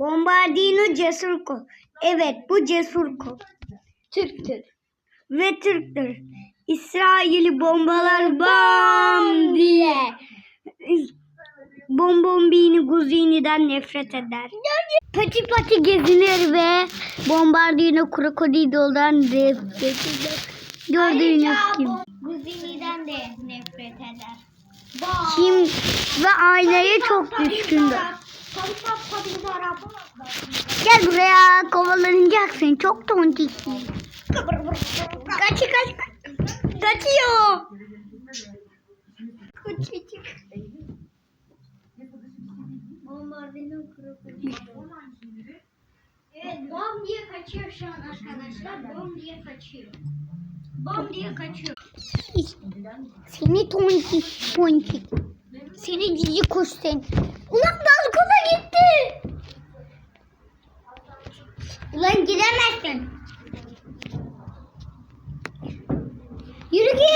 Bombardino cesur kol. Evet bu cesur kol. Türktür. Ve Türktür. İsrail'i bombalar bam diye. Bombombini Guzini'den nefret eder. Pati pati gezinir ve Bombardino Krokodil'den nefret eder. Gördüğünüz gibi. Guzini'den de nefret eder. Kim ve aileye çok düşkündür. Gel buraya kovalanacaksın. Çok tontiksin. Kaçı kaç Kaçıyor. Krokodil. Evet, bom diye kaçıyor şu an arkadaşlar. Bom diye kaçıyor. Bom diye kaçıyor. Seni tontik tontik. Seni cici kuş sen. Ulan balkona gitti. Ulan gidemezsin. Yürü git.